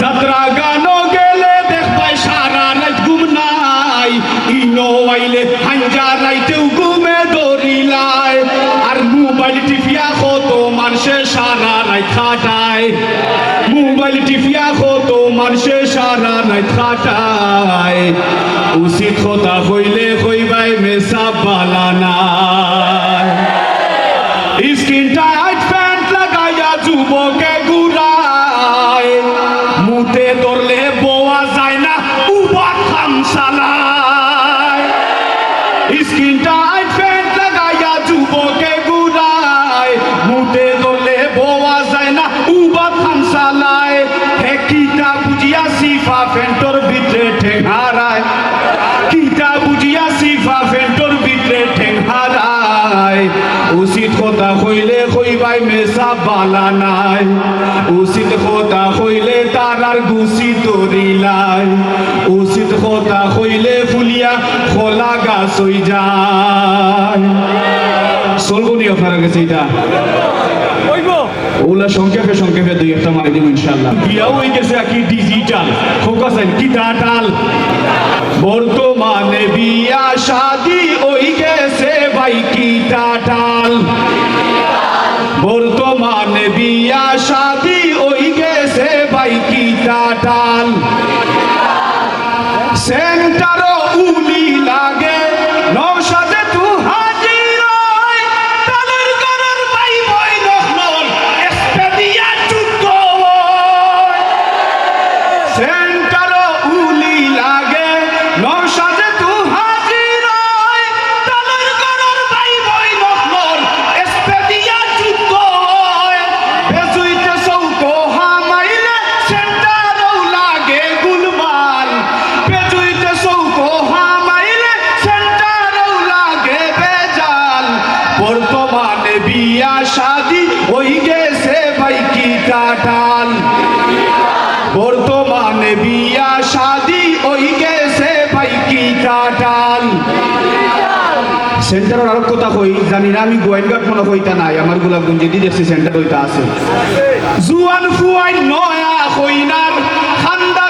যাত্রা গানো গেলে দেখবাই সারা রাত ঘুম নাই। ইনো আইলে হাঞ্জা রাইতেও ঘুমে দরিলায় আর মোবাইল টিপিয়া কত মানুষে সারা রাত খাটায় মোবাইল টিপিয়া কত মানুষে সারা রাত খাটায় উচিত কথা হইলে কইবাই মেসা বালা নাই। স্কিন উচিত কথা কইলে কইবাই মেসা বালা নাই। উচিত কথা কইলে তারার গুছি তরিলাই উচিত কথা কইলে ফুলিয়া খোলা গাছ হই যায়। চলবো নি আপনার কাছে এটা ওগুলা সংক্ষেপে সংক্ষেপে দুই একটা মারি দিব ইনশাল্লাহ বিয়াও হয়ে গেছে কি ডিজিটাল ফোকাস কি ডাটাল বর্তমানে বিয়া শাদি ওই গেছে ভাই কি টাটাল বর্তমানে বিয়া শাদি ওই গেছে ভাই কি টাটাল কি বর্তমানে বিয়া, শাদি ওই গেছে ভাই, কি সেন্টারের আরও কথা কই, জানি না, আমি গোয়েন্দার মনে হইতা নাই, আমার গোলাপগঞ্জে দি দেখছি সেন্টার হইতা আছে। জুয়ান ফুয়াই নয়া কইনার, খান্দা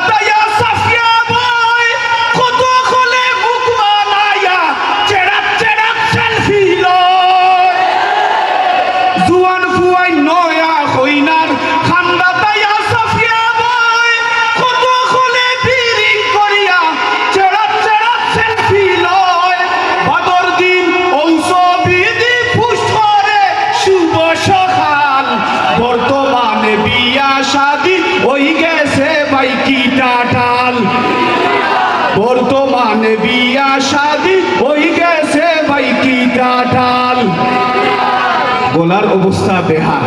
অবস্থা বেহাল।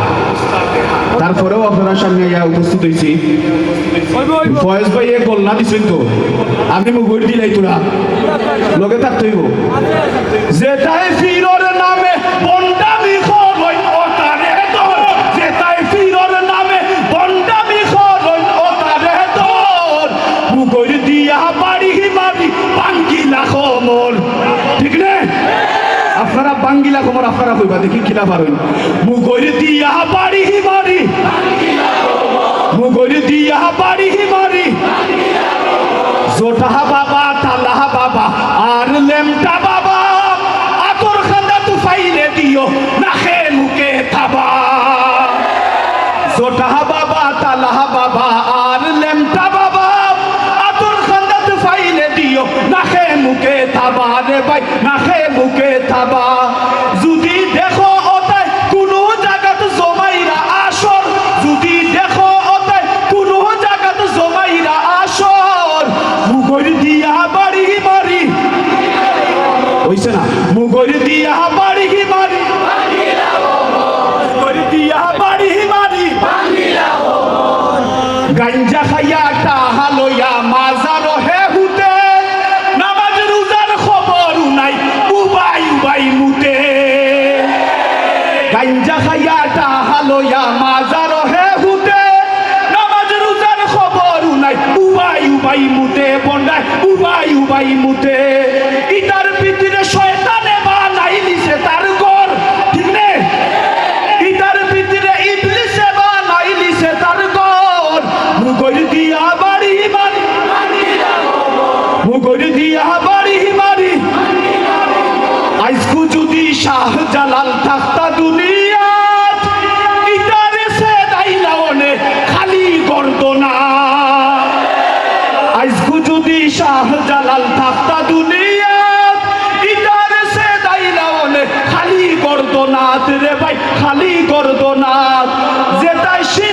তারপরেও আপনারা সামনে ইয়া উপস্থিত হয়েছি ফয়েজ ভাই এ কল্যাণ দিছেন তো? আপনি মুখ দিলাই তোরা লগে থাকতে হইব। যেটাই ফিরর বাঙ্গিলা খবর আপনারা কইবা দেখি কিলা পারেন মুগর দিয়া বাড়ি মারি মুগর দিয়া বাড়ি মারি জোটা বাবা, তালা বাবা, আর লেমটা বাবা। আতর খান্দা তু ফাইলে দিও, নাখে মুখে থাবা। জোটা বাবা, তালা বাবা, আর লেমটা বাবা। আতর খান্দা তু ফাইলে দিও, নাখে মুখে থাবা রে ভাই, নাখে মুকে থাবা। হইছে না। মুগর দিয়া বাড়ি দিয়া বাড়ি গাঞ্জা খাইয়া টাহা লইয়া মাজার হে হুতে। নামাজ রোজার খবর নাই, উবাই উবাই মুতে। গাঞ্জা খাইয়া টাহা লইয়া মাজার হে হুতে। নামাজ রোজার খবর নাই, উবাই উবাই মুতে। বন্ডাই উবাই উবাই মুতে। শাহ জালাল সে দাইলাওনে খালি গর্দনা যদি শাহ জালাল সে দাইলাওনে খালি গর্দনাত রে ভাই, খালি গর্দনাত যেটাই শিরিকর